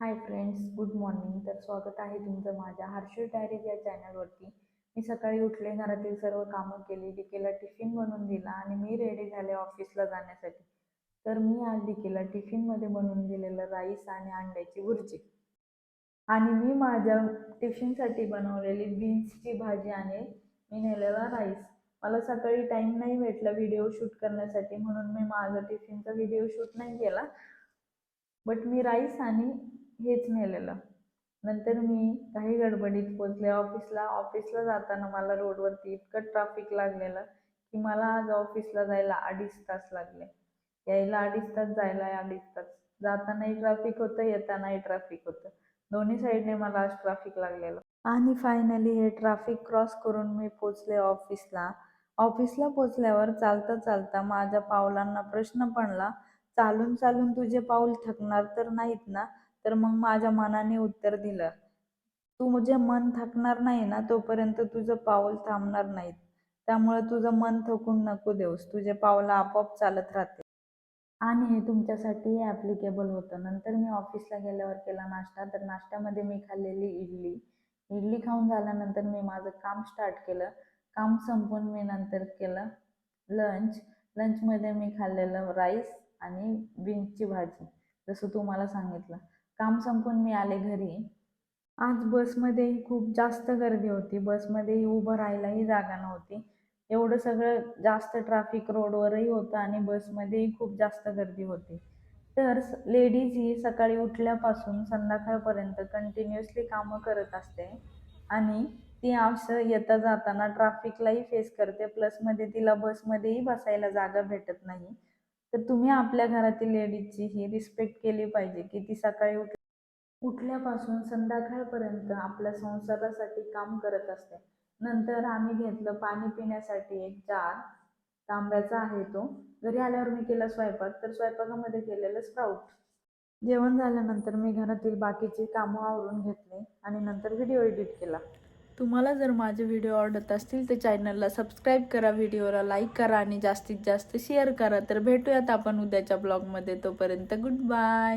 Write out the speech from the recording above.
Hi friends good morning. तर स्वागत आहे तुमचं माझ्या हर्षल डायरीज या चॅनलवरती. मी सकाळी उठले घरातील सर्व कामं केली डिकेला टिफिन बनवून दिला आणि मी रेडी झाले ऑफिसला जाण्यासाठी. तर मी आज डिकेला टिफिनमध्ये बनवून दिलेलं राईस आणि अंड्याची भुर्जी आणि मी माझ्या टिफिनसाठी बनवलेली बीन्सची भाजी आणि मी नेलेला राईस. मला सकाळी टाईम नाही भेटला व्हिडिओ शूट करण्यासाठी म्हणून मी माझा टिफिनचा व्हिडिओ शूट नाही केला. बट मी राईस आणि हेच नेलेलं नंतर मी काही गडबडीत पोचले. ऑफिसला ऑफिसला जाताना मला रोडवरती इतकं ट्रॅफिक लागलेलं की मला आज ऑफिसला जायला अडीच तास लागले. यायला अडीच तास जायला अडीच तास. जातानाही ट्रॅफिक होतं येतानाही ट्रॅफिक होतं. दोन्ही साईडने मला आज ट्रॅफिक लागलेलं. आणि फायनली हे ट्रॅफिक क्रॉस करून मी पोचले ऑफिसला. ऑफिसला पोचल्यावर चालता चालता माझ्या पावलांना प्रश्न पडला. चालून चालून तुझे पाऊल थकणार तर नाहीत ना? तर मग माझ्या मनाने उत्तर दिलं. तू म्हणजे मन थकणार नाही ना तोपर्यंत तुझं पाऊल थांबणार नाहीत. त्यामुळे तुझं मन थकून नको देऊस. तुझे पावलं आपोआप चालत राहते आणि हे तुमच्यासाठीही ॲप्लिकेबल होतं. नंतर मी ऑफिसला गेल्यावर केला नाश्ता. तर नाश्त्यामध्ये मी खाल्लेली इडली. इडली खाऊन झाल्यानंतर मी माझं काम स्टार्ट केलं. काम संपून मी नंतर केलं लंच लंचमध्ये मी खाल्लेलं राईस आणि बीन्सची भाजी. जसं तुम्हाला सांगितलं. काम संपून मी आले घरी. आज बसमध्येही खूप जास्त गर्दी होती. बसमध्येही उभं राहायलाही जागा नव्हती. एवढं सगळं जास्त ट्रॅफिक रोडवरही होतं आणि बसमध्येही खूप जास्त गर्दी होती. तर लेडीज ही सकाळी उठल्यापासून संध्याकाळपर्यंत कंटिन्युअसली कामं करत असते आणि ती असं येता जाताना ट्रॅफिकलाही फेस करते. प्लसमध्ये तिला बसमध्येही बसायला जागा भेटत नाही. तर तुम्ही आपल्या घरातील लेडीजची ही रिस्पेक्ट केली पाहिजे की ती सकाळी उठ उठल्यापासून संध्याकाळपर्यंत आपल्या संसारासाठी काम करत असते. नंतर आम्ही घेतलं पाणी पिण्यासाठी एक जार तांब्याचा आहे तो. घरी आल्यावर मी केला स्वयंपाक तर स्वयंपाकामध्ये केलेलं स्प्राऊट जेवण झाल्यानंतर मी घरातील बाकीची कामं आवरून घेतले आणि नंतर व्हिडिओ एडिट केला. तुम्हाला जर माझे व्हिडिओ आवडत असतील तर चॅनलला सबस्क्राईब करा व्हिडिओला लाईक करा आणि जास्तीत जास्त शेअर करा. तर भेटूयात आपण उद्याच्या ब्लॉगमध्ये तोपर्यंत गुड बाय